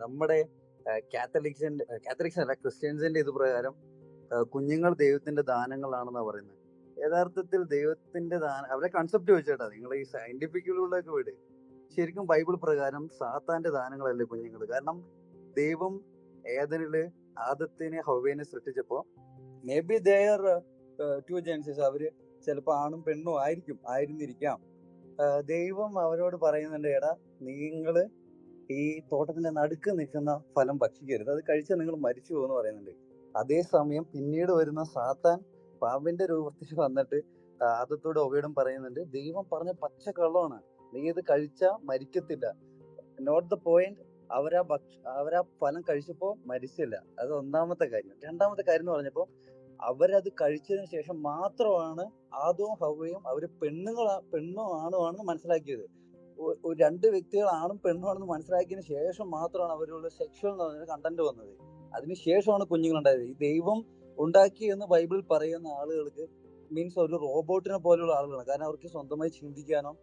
നമ്മുടെ കാത്തലിക്സിന്റെ കാത്തലിക്സ് അല്ല ക്രിസ്ത്യൻസിന്റെ ഇത് പ്രകാരം കുഞ്ഞുങ്ങൾ ദൈവത്തിന്റെ ദാനങ്ങളാണെന്നാണ് പറയുന്നത് യഥാർത്ഥത്തിൽ ദൈവത്തിന്റെ ദാനം അവരെ കൺസെപ്റ്റ് വെച്ചേട്ടാ നിങ്ങൾ ഈ സയന്റിഫിക്കിലൂടെയൊക്കെ വിട് ശരിക്കും ബൈബിൾ പ്രകാരം സാത്താന്റെ ദാനങ്ങളല്ലേ കുഞ്ഞുങ്ങൾ കാരണം ദൈവം ഏതനിൽ ആദത്തിനെ ഹൗവേനെ സൃഷ്ടിച്ചപ്പോ maybe there two genders അവർ ചിലപ്പോ ആണും പെണ്ണും ആയിരിക്കും ആയിരുന്നിരിക്കാം. ദൈവം അവരോട് പറയുന്നുണ്ട് എടാ നിങ്ങൾ ഈ തോട്ടത്തിന്റെ നടുക്ക് നിൽക്കുന്ന ഫലം ഭക്ഷിക്കരുത്. അത് കഴിച്ചാൽ നിങ്ങൾ മരിച്ചു പോകുമെന്ന് പറയുന്നുണ്ട്. അതേസമയം പിന്നീട് വരുന്ന സാത്താൻ പാമ്പിന്റെ രൂപത്തിൽ വന്നിട്ട് ആദത്തോട് ഒവയോടും പറയുന്നുണ്ട് ദൈവം പറഞ്ഞ പച്ച കള്ളമാണ്. നീ ഇത് കഴിച്ചാൽ മരിക്കത്തില്ല. നോട്ട് ദ പോയിന്റ് അവരാ ഭക്ഷ അവരാ ഫലം കഴിച്ചപ്പോ മരിച്ചില്ല. അത് ഒന്നാമത്തെ കാര്യം. രണ്ടാമത്തെ കാര്യം എന്ന് പറഞ്ഞപ്പോ അവരത് കഴിച്ചതിന് ശേഷം മാത്രമാണ് ആദവും ഹവയും അവർ പെണ്ണുങ്ങളാ പെണ്ണും ആണുമാണെന്ന് മനസ്സിലാക്കിയത്. ഒ- ഒരു രണ്ട് വ്യക്തികൾ ആണും പെണ്ണും ആണെന്ന് മനസ്സിലാക്കിയതിന് ശേഷം മാത്രമാണ് അവരുള്ള സെക്ഷൽ എന്ന് പറഞ്ഞ കണ്ടന്റ് വന്നത്. അതിന് ശേഷമാണ് കുഞ്ഞുങ്ങളുണ്ടായത്. ഈ ദൈവം ഉണ്ടാക്കി എന്ന് ബൈബിളിൽ പറയുന്ന ആളുകൾക്ക് മീൻസ് ഒരു റോബോട്ടിനെ പോലെയുള്ള ആളുകളാണ്. കാരണം അവർക്ക് സ്വന്തമായി ചിന്തിക്കാനോ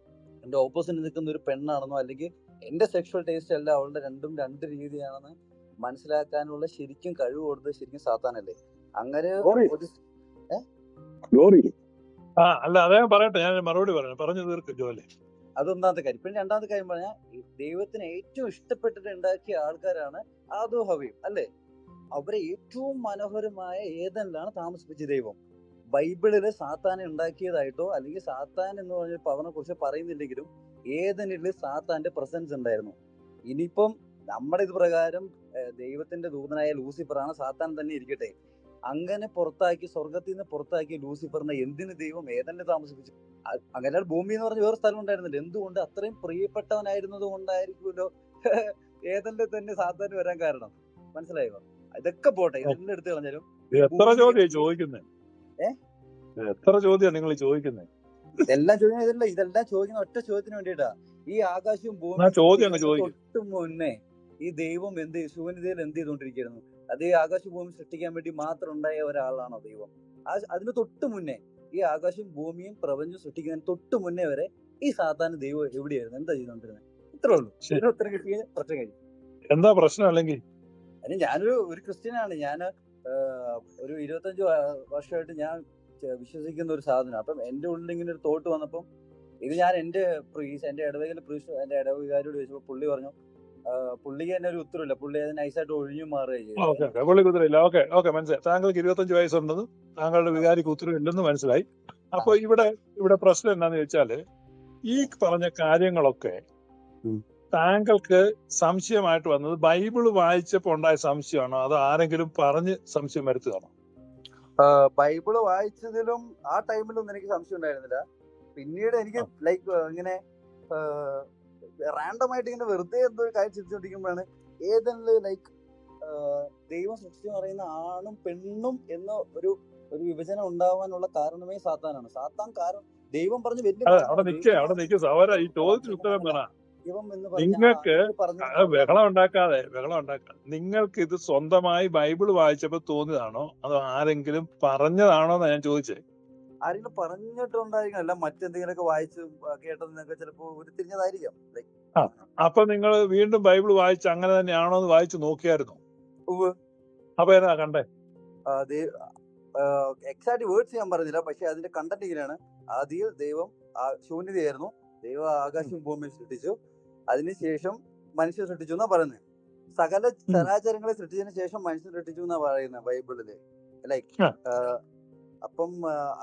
എന്റെ ഓപ്പോസിറ്റ് നിൽക്കുന്ന ഒരു പെണ്ണാണെന്നോ അല്ലെങ്കിൽ എന്റെ സെക്ഷൽ ടേസ്റ്റ് അല്ല അവളുടെ രണ്ടും രണ്ട് രീതിയാണെന്ന് മനസ്സിലാക്കാനുള്ള ശരിക്കും കഴിവ് കൊടുത്തത് ശരിക്കും സാത്താനല്ലേ? അങ്ങനെ അല്ല അതേ പറയട്ടെ. ഞാൻ മറുപടി പറഞ്ഞു പറഞ്ഞു തീർക്കും ജോലി. അതൊന്നാമത്തെ കാര്യം. പിന്നെ രണ്ടാമത്തെ കാര്യം പറഞ്ഞാൽ ദൈവത്തിന് ഏറ്റവും ഇഷ്ടപ്പെട്ടിട്ട് ഉണ്ടാക്കിയ ആൾക്കാരാണ് ആദോ ഹവയും അല്ലേ? അവരെ ഏറ്റവും മനോഹരമായ ഏതെല്ലാം താമസിപ്പിച്ച ദൈവം? ബൈബിളിൽ സാത്താനെ ഉണ്ടാക്കിയതായിട്ടോ അല്ലെങ്കിൽ സാത്താൻ എന്ന് പറഞ്ഞ പവനെ കുറിച്ച് പറയുന്നില്ലെങ്കിലും ഏതനിൽ സാത്താന്റെ പ്രസൻസ് ഉണ്ടായിരുന്നു? ഇനിയിപ്പം നമ്മുടെ ഇത് പ്രകാരം ദൈവത്തിന്റെ ദൂതനായ ലൂസിഫറാണ് സാത്താൻ തന്നെ ഇരിക്കട്ടെ. അങ്ങനെ പുറത്താക്കി സ്വർഗത്തിൽ നിന്ന് പുറത്താക്കി ലൂസിഫറിനെ എന്തിന് ദൈവം ഏതന്നെ താമസിപ്പിച്ചു? അങ്ങനെ ഭൂമി എന്ന് പറഞ്ഞ വേറെ സ്ഥലം ഉണ്ടായിരുന്നില്ല. എന്തുകൊണ്ട് അത്രയും പ്രിയപ്പെട്ടവനായിരുന്നത് കൊണ്ടായിരിക്കുമല്ലോ ഏതന്റെ തന്നെ സാധാരണ വരാൻ കാരണം? മനസ്സിലായോ? ഇതൊക്കെ പോട്ടെ ഇതെല്ലാം എടുത്തു കളഞ്ഞാലും. എത്ര ചോദ്യം ചോദിക്കുന്നത് ഏ? എത്ര ചോദ്യം നിങ്ങൾ ചോദിക്കുന്നത് ഇതെല്ലാം ചോദ്യം ഇതല്ല ചോദിക്കുന്ന ഒറ്റ ചോദ്യത്തിന് വേണ്ടിട്ടാ ഈ ആകാശവും ഭൂമി തൊട്ട് മുന്നേ ഈ ദൈവം എന്ത് ശൂന്യതയിൽ എന്ത് ചെയ്തുകൊണ്ടിരിക്കുന്നു അത് ഈ ആകാശഭൂമി ഭൂമി സൃഷ്ടിക്കാൻ വേണ്ടി മാത്രം ഉണ്ടായ ഒരാളാണോ ദൈവം? അതിന് തൊട്ട് മുന്നേ ഈ ആകാശവും ഭൂമിയും പ്രപഞ്ചം സൃഷ്ടിക്കുന്നതിന് തൊട്ട് മുന്നേ വരെ ഈ സാധാരണ ദൈവം എവിടെയായിരുന്നു? എന്താ ചെയ്തോണ്ടിരുന്നത് ഇത്രേ ഉള്ളൂ. ഉത്തരം കിട്ടി പ്രശ്നം കഴിഞ്ഞു. എന്താ പ്രശ്നം അല്ലെങ്കിൽ അതിന് ഞാനൊരു ഒരു ക്രിസ്ത്യനാണ്. ഞാൻ ഒരു ഇരുപത്തഞ്ച് വർഷമായിട്ട് ഞാൻ വിശ്വസിക്കുന്ന ഒരു സാധനം അപ്പം എന്റെ ഉള്ളിൽ ഇങ്ങനെ ഒരു തോട്ട് വന്നപ്പം ഇത് ഞാൻ എന്റെ പ്രീസ് എന്റെ ഇടവകയിലെ പ്രീസ് എന്റെ ഇടവകാരോട് ചോദിച്ചപ്പോൾ പുള്ളി പറഞ്ഞു പുള്ളിക്ക് തന്നെ ഒരു ഉത്തരവില്ല. പുള്ളി അത് നൈസായിട്ട് ഒഴിഞ്ഞു മാറുകയും ഓക്കെ ഓക്കെ. പുള്ളി കുതിരയില്ല ഓക്കെ ഓക്കെ മനസ്സിലായി. താങ്കൾക്ക് ഇരുപത്തഞ്ച് വയസ്സുണ്ടെന്ന് താങ്കളുടെ വികാരിക്ക് ഉത്തരവില്ലെന്ന് മനസ്സിലായി. അപ്പൊ ഇവിടെ ഇവിടെ പ്രശ്നം എന്താന്ന് ചോദിച്ചാൽ ഈ പറഞ്ഞ കാര്യങ്ങളൊക്കെ താങ്കൾക്ക് സംശയമായിട്ട് വന്നത് ബൈബിൾ വായിച്ചപ്പോ ഉണ്ടായ സംശയമാണോ? അത് ആരെങ്കിലും പറഞ്ഞ് സംശയം വരുത്തുകയാണോ? ബൈബിൾ വായിച്ചതിലും ആ ടൈമിലൊന്നും എനിക്ക് സംശയം ഉണ്ടായിരുന്നില്ല. പിന്നീട് എനിക്ക് ലൈക്ക് ഇങ്ങനെ റാൻഡം ആയിട്ട് ഇങ്ങനെ വെറുതെ എന്തോ ഒരു കാര്യം ചിന്തിച്ചുകൊണ്ടിരിക്കുമ്പോഴാണ് ഏതെങ്കിലും ലൈക്ക് ദൈവം സൃഷ്ടി പറയുന്ന ആണും പെണ്ണും എന്ന ഒരു ഒരു വിഭജനം ഉണ്ടാവാനുള്ള കാരണമേ സാത്താനാണ്. സാത്താൻ കാരണം ദൈവം പറഞ്ഞു വലിയ നിങ്ങൾക്ക് ബഹളം ഉണ്ടാക്കാതെ ബഹളം ഉണ്ടാക്കാതെ നിങ്ങൾക്ക് ഇത് സ്വന്തമായി ബൈബിൾ വായിച്ചപ്പോ തോന്നിയതാണോ? അതോ ആരെങ്കിലും പറഞ്ഞതാണോ എന്നാ ഞാൻ ചോദിച്ചത് ആരെങ്കിലും പറഞ്ഞിട്ടുണ്ടായിരിക്കും അല്ല മറ്റെന്തെങ്കിലുമൊക്കെ വായിച്ച് കേട്ടതെന്നൊക്കെ ചിലപ്പോ ഉരുത്തിരിഞ്ഞതായിരിക്കാം അപ്പൊ നിങ്ങൾ വീണ്ടും ബൈബിൾ വായിച്ച് അങ്ങനെ തന്നെയാണോ എന്ന് വായിച്ച് നോക്കിയായിരുന്നു. അപ്പൊ ഏതാ കണ്ടേ? എക്സാക്ട് വേർഡ്സ് ഞാൻ പറഞ്ഞില്ല. പക്ഷെ അതിന്റെ കണ്ടന്റ് ഇങ്ങനെയാണ്. ആദ്യം ദൈവം ശൂന്യതയായിരുന്നു. ദൈവം ആകാശം ഭൂമിയും സൃഷ്ടിച്ചു. അതിനുശേഷം മനുഷ്യൻ സൃഷ്ടിച്ചു എന്നാ പറയുന്നത് സകല ചരാചരങ്ങളെ സൃഷ്ടിച്ചതിന് ശേഷം മനുഷ്യൻ സൃഷ്ടിച്ചു എന്നാ പറയുന്നത് ബൈബിളിൽ? ലൈക്ക്. അപ്പം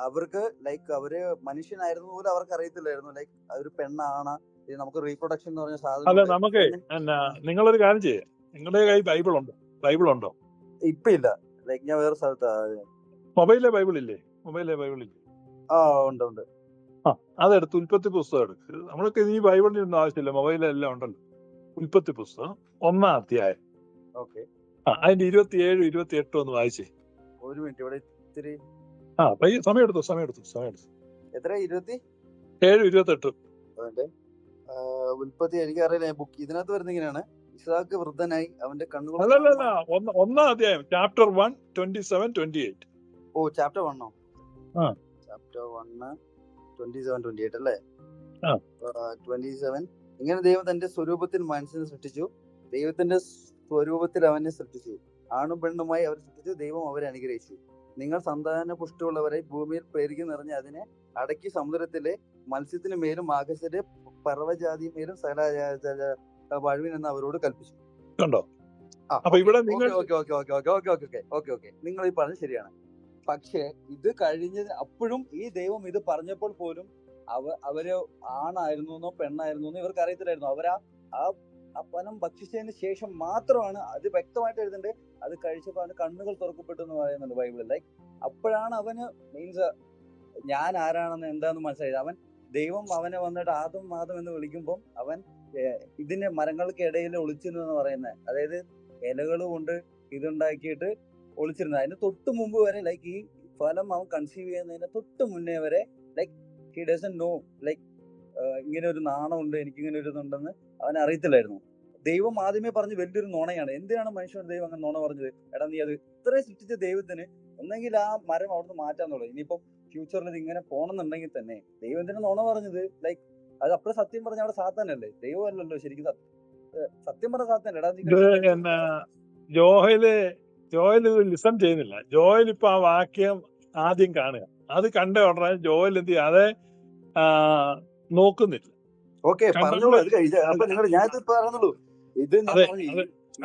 അവർക്ക് ലൈക്ക് അവർ മനുഷ്യനായിരുന്നു പോലും അവർക്ക് അറിയത്തില്ലായിരുന്നു ലൈക്ക് ഒരു പെണ്ണാണ്. നമുക്ക് റീപ്രൊഡക്ഷൻ എന്ന് പറഞ്ഞ സാധനം അല്ല നമുക്ക് നിങ്ങളൊരു കാര്യം ചെയ്യേ. നിങ്ങളുടെ കൈ ബൈബിൾ ഉണ്ടോ ബൈബിൾ ഉണ്ടോ ഇപ്പൊ ഇല്ല ലൈക്ക് ഞാൻ വേറെ സ്ഥലത്താ. മൊബൈലിലെ ബൈബിൾ ഇല്ലേ മൊബൈലിലെ ബൈബിൾ ഇല്ലേ ആ ഉണ്ട് ഉണ്ട്. ആ അതെടുത്ത് ഉൽപ്പത്തി പുസ്തകം എടുക്ക്. നമ്മൾക്ക് ഈ ബൈബിളിന്റെ ഒന്നും ആവശ്യമില്ല. മൊബൈലിലെല്ലാം ഉണ്ടല്ലോ. ഉൽപ്പത്തി പുസ്തകം ഒന്നാം അധ്യായം. ഓക്കെ. ആ അതിന്റെ ഇരുപത്തിയേഴ് ഇരുപത്തി എട്ടും ഒന്ന് വായിച്ചേ. ഒരു മിനിറ്റ്. ഇവിടെ ഇത്തിരി ആ പയ്യെ സമയം എടുത്തു സമയം എടുത്തു സമയം എടുത്തു എത്ര ഇരുപത്തി? ഏഴ് ഇരുപത്തെട്ട്. അതിന്റെ ഉൽപ്പത്തി എനിക്കറിയില്ല ബുക്ക് ഇതിനകത്ത് വരുന്ന ഇങ്ങനെയാണ്. ഇസാക്ക് വൃദ്ധനായി അവന്റെ കണ്ണുകൾ അല്ലല്ല ഒന്ന് അധ്യായം chapter one twenty seven twenty eight ഓ chapter വണ്ണോ. Chapter one twenty seven twenty eight അല്ലേ. ട്വന്റി സെവൻ ഇങ്ങനെ ദൈവം തന്റെ സ്വരൂപത്തിൽ മനസ്സിനെ സൃഷ്ടിച്ചു. ദൈവത്തിന്റെ സ്വരൂപത്തിൽ അവനെ സൃഷ്ടിച്ചു. ആണും പെണ്ണുമായി അവർ സൃഷ്ടിച്ചു. ദൈവം അവരെ അനുഗ്രഹിച്ചു. നിങ്ങൾ സന്താന പുഷ്ടിയുള്ളവരെ ഭൂമിയിൽ പെരുകി നിറഞ്ഞ് അതിനെ അടക്കി സമുദ്രത്തിലെ മത്സ്യത്തിന് മേലും ആകാശത്തിലെ പർവജാതി മേലും സകല വാഴുവിനെന്ന് അവരോട് കൽപ്പിച്ചു. കണ്ടോ? അപ്പൊ ഇവിടെ നിങ്ങൾ- okay okay okay okay okay okay okay okay. Okay നിങ്ങൾ ഈ പറഞ്ഞത് ശരിയാണ്. പക്ഷേ ഇത് കഴിഞ്ഞത് അപ്പോഴും ഈ ദൈവം ഇത് പറഞ്ഞപ്പോൾ പോലും അവ അവർ ആണായിരുന്നു എന്നോ പെണ്ണായിരുന്നു എന്നോ ഇവർക്ക് അറിയത്തില്ലായിരുന്നു. അവരാ ആ ആ പനം ഭക്ഷിച്ചതിന് ശേഷം മാത്രമാണ് അത് വ്യക്തമായിട്ട് എഴുതുന്നുണ്ട് അത് കഴിച്ചപ്പോൾ അവന് കണ്ണുകൾ തുറക്കപ്പെട്ടു എന്ന് പറയുന്നുണ്ട് ബൈബിളിൽ. ലൈക്ക് അപ്പോഴാണ് അവന് മീൻസ് ഞാൻ ആരാണെന്ന് എന്താന്ന് മനസ്സിലായത്. അവൻ ദൈവം അവനെ വന്നിട്ട് ആദം ആദം എന്ന് വിളിക്കുമ്പോൾ അവൻ ഇതിന്റെ ഇതിന്റെ മരങ്ങൾക്കിടയിൽ ഒളിച്ചിരുന്നു എന്ന് പറയുന്നത് അതായത് ഇലകൾ കൊണ്ട് ഇതുണ്ടാക്കിയിട്ട് ഒളിച്ചിരുന്നത്. അതിന് തൊട്ട് മുമ്പ് വരെ ലൈക്ക് ഈ ഫലം അവൻ കൺസീവ് ചെയ്യുന്നതിന് തൊട്ട് മുന്നേ വരെ like he doesn't know like ഇങ്ങനെ ഒരു നാണമുണ്ട് എനിക്ക് ഇങ്ങനെ ഒരു ഇതുണ്ടെന്ന് അവൻ അറിയത്തില്ലായിരുന്നു ദൈവം ആദ്യമേ പറഞ്ഞ് വലിയൊരു നുണയാണ്. എന്തിനാണ് മനുഷ്യൻ ദൈവം അങ്ങനെ നുണ പറഞ്ഞത്? എടാ നീ അത് ഇത്രയും സൃഷ്ടിച്ച ദൈവത്തിന് ഒന്നെങ്കിൽ ആ മരം അവിടുന്ന് തുടങ്ങി. ഇനിയിപ്പം ഫ്യൂച്ചറിൽ ഇത് ഇങ്ങനെ പോണെന്നുണ്ടെങ്കിൽ തന്നെ ദൈവത്തിന് നുണ പറഞ്ഞത്? ലൈക്ക് അത് അപ്പഴും സത്യം പറഞ്ഞ അവിടെ സാത്താനല്ലേ? ദൈവമല്ലല്ലോ ശരിക്കും സത്യം പറഞ്ഞ എന്നാ ജോയൽ ജോയൽ ലിസൺ ചെയ്യുന്നില്ല. ജോയൽ ഇപ്പൊ ആ വാക്യം ആദ്യം കാണുക. അത് കണ്ട ഉടനെ ജോയൽ എന്ത് ചെയ്യും? അതെ നോക്കുന്നില്ല. ഓക്കെ പറഞ്ഞോളൂ അത് കഴിഞ്ഞ. അപ്പൊ നിങ്ങൾ ഞാൻ ഇത് പറഞ്ഞോളൂ.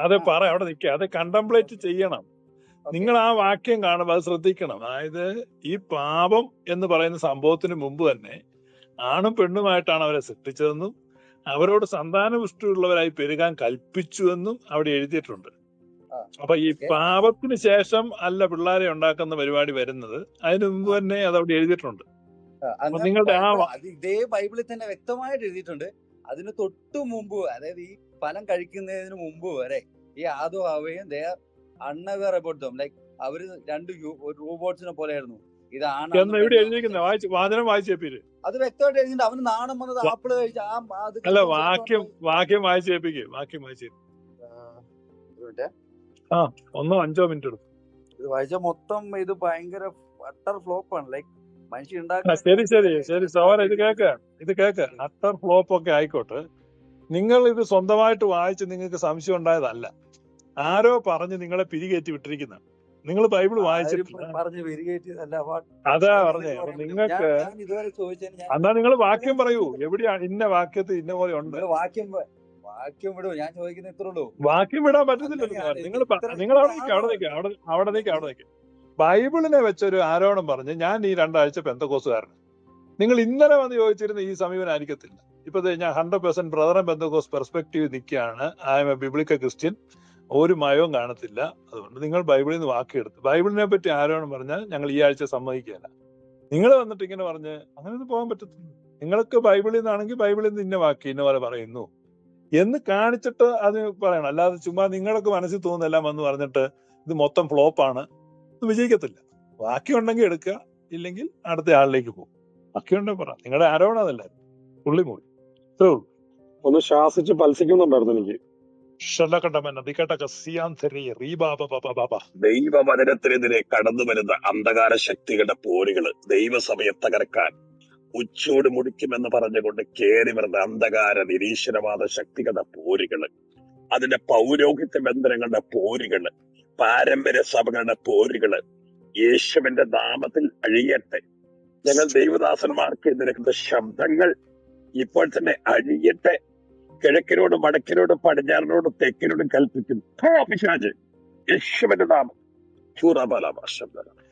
അതെ, പറ അവിടെ നിൽക്കുക അത് കണ്ടംപ്ലേറ്റ് ചെയ്യണം. നിങ്ങൾ ആ വാക്യം കാണുമ്പോൾ അത് ശ്രദ്ധിക്കണം. അതായത് ഈ പാപം എന്ന് പറയുന്ന സംഭവത്തിന് മുമ്പ് തന്നെ ആണും പെണ്ണുമായിട്ടാണ് അവരെ സൃഷ്ടിച്ചതെന്നും അവരോട് സന്താനപുഷ്ടിയുള്ളവരായി പെരുകാൻ കൽപ്പിച്ചുവെന്നും അവിടെ എഴുതിയിട്ടുണ്ട്. അപ്പൊ ഈ. പാപത്തിന് ശേഷം അല്ല പിള്ളേരെ ഉണ്ടാക്കുന്ന പരിപാടി വരുന്നത് അതിനു മുമ്പ് തന്നെ അത് അവിടെ എഴുതിയിട്ടുണ്ട്. നിങ്ങളുടെ ആ ഇതേ ബൈബിളിൽ തന്നെ വ്യക്തമായിട്ട് എഴുതിയിട്ടുണ്ട്. അതിന് തൊട്ടു മുമ്പ് അതായത് ഈ ഫലം കഴിക്കുന്നതിന് മുമ്പ് വരെ ഈ ആദോ ഹവയും they unaware about them like അവർ രണ്ട് റോബോട്ട്സിനെ പോലെ ആയിരുന്നു ഇതാണ് വാചനം വായിച്ചേപ്പിര് അത് വ്യക്തമായിട്ട് എഴുതിയിട്ടുണ്ട്. അവന് നാണം വന്നത് ആപ്പിൾ കഴിച്ച ആ അത് അല്ല വാക്യം വാക്യം വായിച്ചേപ്പിക്ക് വാക്യം വായിച്ചേ ആ. ഒന്നോ അഞ്ചോ മിനിറ്റ് എടുക്കും. ഇത് വായിച്ച മൊത്തം ഇത് ഭയങ്കര അട്ടർ ഫ്ലോപ്പ് ആണ് ലൈക്ക് ശരി ശരി ശരി സോര ഇത് കേക്ക് ഇത് കേക്ക്. അട്ടർ ഫ്ലോപ്പ് ഒക്കെ ആയിക്കോട്ടെ. നിങ്ങൾ ഇത് സ്വന്തമായിട്ട് വായിച്ച് നിങ്ങൾക്ക് സംശയം ഉണ്ടായതല്ല. ആരോ പറഞ്ഞ് നിങ്ങളെ പിരികേറ്റി വിട്ടിരിക്കുന്ന നിങ്ങൾ ബൈബിൾ വായിച്ചിട്ടില്ല. ആരും പറഞ്ഞ് വെരികേറ്റിയതല്ല വാ- അതാ പറഞ്ഞേ നിങ്ങൾക്ക് എന്നാ നിങ്ങൾ വാക്യം പറയൂ. എവിടെയാണ് ഇന്ന വാക്യത്തിൽ ഇന്ന പോലെ ഉണ്ട്? വാക്യം വാക്യം വിടൂ. ഞാൻ ചോദിക്കുന്ന ഇത്രേ ഉള്ളൂ. വാക്യം വിടാൻ പറ്റത്തില്ല നിങ്ങൾ നിങ്ങൾ അവിടെ നിൽക്കുക അവിടെ നിൽക്കുക അവിടെ അവിടെ നിൽക്കുക അവിടെ നിൽക്കുക ബൈബിളിനെ വെച്ചൊരു ആരോപണം പറഞ്ഞ് ഞാൻ ഈ രണ്ടാഴ്ച പെന്തക്കോസുകാരൻ നിങ്ങൾ ഇന്നലെ വന്ന് ചോദിച്ചിരുന്ന ഈ സമീപനം ആയിരിക്കത്തില്ല ഇപ്പൊ ഞാൻ hundred percent brother Pentecost perspective നിൽക്കുകയാണ്. I M a biblical Christian ഒരു മയവും കാണത്തില്ല. അതുകൊണ്ട് നിങ്ങൾ ബൈബിളിൽ നിന്ന് വാക്കിയെടുത്ത് ബൈബിളിനെ പറ്റി ആരോപണം പറഞ്ഞാൽ ഞങ്ങൾ ഈ ആഴ്ച സമ്മതിക്കുകയില്ല. നിങ്ങൾ വന്നിട്ട് ഇങ്ങനെ പറഞ്ഞ് അങ്ങനെയൊന്നും പോകാൻ പറ്റത്തില്ല. നിങ്ങൾക്ക് ബൈബിളിൽ നിന്നാണെങ്കിൽ ബൈബിളിൽ നിന്ന് ഇന്ന വാക്ക് ഇന്ന പോലെ പറയുന്നു. എന്ന് കാണിച്ചിട്ട് അത് പറയണം. അല്ലാതെ ചുമ്മാ നിങ്ങളൊക്കെ മനസ്സിൽ തോന്നുന്നെല്ലാം വന്ന് പറഞ്ഞിട്ട് ഇത് മൊത്തം ഫ്ലോപ്പാണ് വിജയിക്കത്തില്ല. ബാക്കി ഉണ്ടെങ്കിൽ എടുക്കുക ഇല്ലെങ്കിൽ അടുത്ത ആളിലേക്ക് പോകും. ബാക്കിയുണ്ടെങ്കിൽ പറ. നിങ്ങളുടെ ആരോപണം അതല്ലായിരുന്നു പുള്ളി മൂടി ഇത്രേ ഉള്ളൂ. ഒന്ന് ശ്വാസിച്ച് പൽസിക്കുന്നുണ്ടായിരുന്നു എനിക്ക്. ദൈവവചനത്തിനെതിരെ കടന്നു വരുന്ന അന്ധകാര ശക്തികളുടെ പോരുകൾ ദൈവസമയം തകർക്കാൻ ഉച്ചോട് മുടിക്കുമെന്ന് പറഞ്ഞുകൊണ്ട് കയറി വരുന്ന അന്ധകാര നിരീശ്വരവാദ ശക്തികളുടെ പോരുകൾ അതിന്റെ പൗരോഹിത്യ ബന്ധനങ്ങളുടെ പോരുകൾ പാരമ്പര്യ സഭകളുടെ പോരുകൾ യേശുവിന്റെ നാമത്തിൽ അഴിയട്ടെ. ഞങ്ങൾ ദൈവദാസന്മാർക്ക് എതിർക്കുന്ന ശബ്ദങ്ങൾ ഇപ്പോൾ തന്നെ അഴിയട്ടെ. കിഴക്കിനോടും വടക്കിനോടും പടിഞ്ഞാറിനോടും തെക്കിനോടും കൽപ്പിക്കും. പോ, യേശുവിന്റെ നാമം. ചൂറാബാല ശബ്ദം